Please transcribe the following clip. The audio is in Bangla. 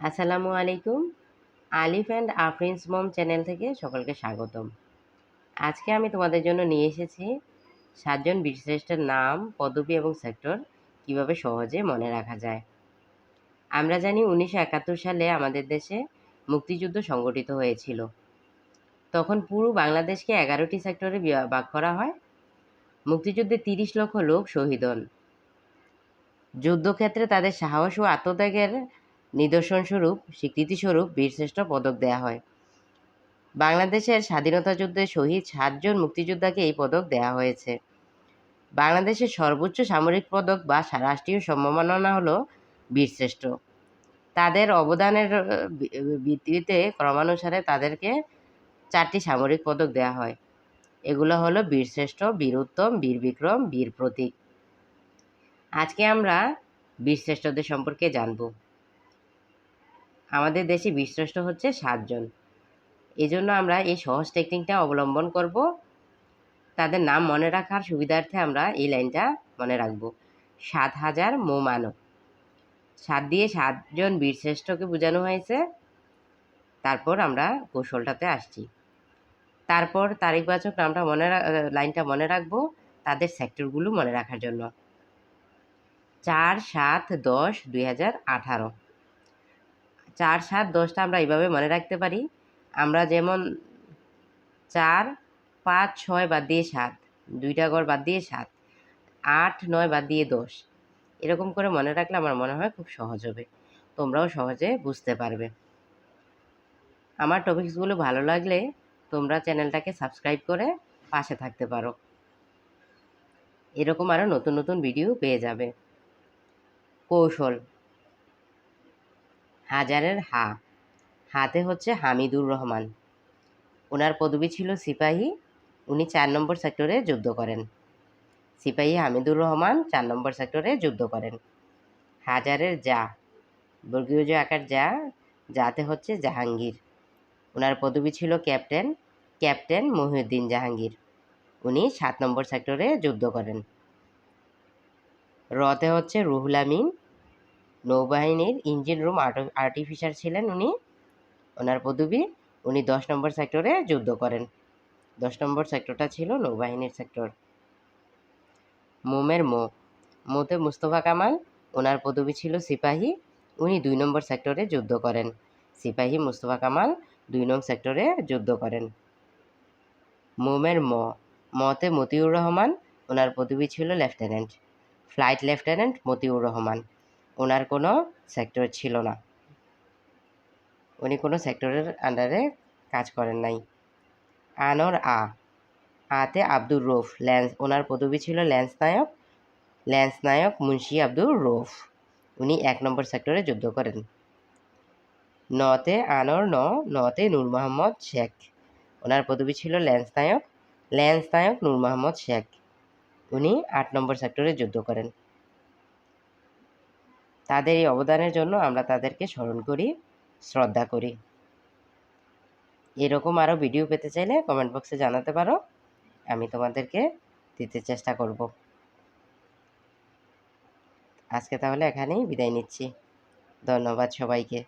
আসসালামু আলাইকুম। আলিফ অ্যান্ড আফরিন্স মম চ্যানেল থেকে সকলকে স্বাগতম। আজকে আমি তোমাদের জন্য নিয়ে এসেছি সাতজন বীরশ্রেষ্ঠের নাম, পদবী এবং সেক্টর কীভাবে সহজে মনে রাখা যায়। আমরা জানি উনিশশো একাত্তর সালে আমাদের দেশে মুক্তিযুদ্ধ সংগঠিত হয়েছিল। তখন পুরো বাংলাদেশকে এগারোটি সেক্টরে ভাগ করা হয়। মুক্তিযুদ্ধে তিরিশ লক্ষ লোক শহীদ হন। যুদ্ধক্ষেত্রে তাদের সাহস ও আত্মত্যাগের নিদর্শনস্বরূপ, স্বীকৃতিস্বরূপ বীরশ্রেষ্ঠ পদক দেয়া হয়। বাংলাদেশের স্বাধীনতা যুদ্ধে শহীদ সাতজন মুক্তিযোদ্ধাকে এই পদক দেওয়া হয়েছে। বাংলাদেশের সর্বোচ্চ সামরিক পদক বা রাষ্ট্রীয় সম্মাননা হলো বীরশ্রেষ্ঠ। তাদের অবদানের ভিত্তিতে ক্রমানুসারে তাদেরকে চারটি সামরিক পদক দেওয়া হয়। এগুলো হলো বীরশ্রেষ্ঠ বীরোত্তম বীর বিক্রম, বীর প্রতীক। আজকে আমরা বীরশ্রেষ্ঠদের সম্পর্কে জানব। আমাদের দেশে বীরশ্রেষ্ঠ হচ্ছে সাতজন। এজন্য আমরা এই সহজ টেকনিকটা অবলম্বন করব। তাদের নাম মনে রাখার সুবিধার্থে আমরা এই লাইনটা মনে রাখব। সাত হাজার মোমানব। সাত দিয়ে সাতজন বীরশ্রেষ্ঠকে বোঝানো হয়েছে। তারপর আমরা কৌশলটাতে আসছি। তারপর তারিখবাচক নামটা মনে লাইনটা মনে রাখব তাদের সেক্টরগুলো মনে রাখার জন্য। চার সাত দশ দুই হাজার আঠারো। চার সাত দশটা আমরা এইভাবে মনে রাখতে পারি। আমরা যেমন চার, পাঁচ, ছয় বাদ দিয়ে সাত, দুইটা ঘর বাদ দিয়ে সাত, আট, নয় বাদ দিয়ে দশ, এরকম করে মনে রাখলে আমার মনে হয় খুব সহজ হবে। তোমরাও সহজে বুঝতে পারবে। আমার টপিকসগুলো ভালো লাগলে তোমরা চ্যানেলটাকে সাবস্ক্রাইব করে পাশে থাকতে পারো। এরকম আরও নতুন নতুন ভিডিও পেয়ে যাবে। কৌশল হাজারের হা। হাতে হচ্ছে হামিদুর রহমান। ওনার পদবি ছিল সিপাহী। উনি চার নম্বর সেক্টরে যুদ্ধ করেন। সিপাহী হামিদুর রহমান চার নম্বর সেক্টরে যুদ্ধ করেন। হাজারের যা বর্গীয় আকার যা যাতে হচ্ছে জাহাঙ্গীর। ওনার পদবি ছিল ক্যাপ্টেন। ক্যাপ্টেন মহিউদ্দিন জাহাঙ্গীর। উনি সাত নম্বর সেক্টরে যুদ্ধ করেন। রতে হচ্ছে রুহুল আমিন। নৌবাহিনীর ইঞ্জিন রুম আর্টিফিশার ছিলেন উনি। ওনার পদবি, উনি দশ নম্বর সেক্টরে যুদ্ধ করেন। দশ নম্বর সেক্টরটা ছিল নৌবাহিনীর সেক্টর। মোমের মো, মোতে মুস্তফা কামাল, ওনার পদবি ছিল সিপাহী, উনি দুই নম্বর সেক্টরে যুদ্ধ করেন। সিপাহী মুস্তফা কামাল দুই নং সেক্টরে যুদ্ধ করেন। মোমের ম, মতে মতিউর রহমান, ওনার পদবি ছিল lieutenant. Flight lieutenant Motiur Rahman. ওনার কোনো সেক্টর ছিল না। উনি কোনো সেক্টরের আন্ডারে কাজ করেন নাই। আনর আ, আতে আব্দুর রৌফ, ল্যান্স, ওনার পদবি ছিল ল্যান্স নায়ক ল্যান্স নায়ক মুন্সি আব্দুর রৌফ। উনি এক নম্বর সেক্টরে যুদ্ধ করেন। নতে আনর ন, নতে নূর মোহাম্মদ শেখ। ওনার পদবি ছিল ল্যান্স নায়ক ল্যান্স নায়ক নূর মোহাম্মদ শেখ। উনি আট নম্বর সেক্টরে যুদ্ধ করেন। তাদের এই অবদানের জন্য আমরা তাদেরকে স্মরণ করি, শ্রদ্ধা করি। এরকম আরও ভিডিও পেতে চাইলে কমেন্ট বক্সে জানাতে পারো, আমি তোমাদেরকে দিতে চেষ্টা করব। আজকে তাহলে এখানেই বিদায় নিচ্ছি। ধন্যবাদ সবাইকে।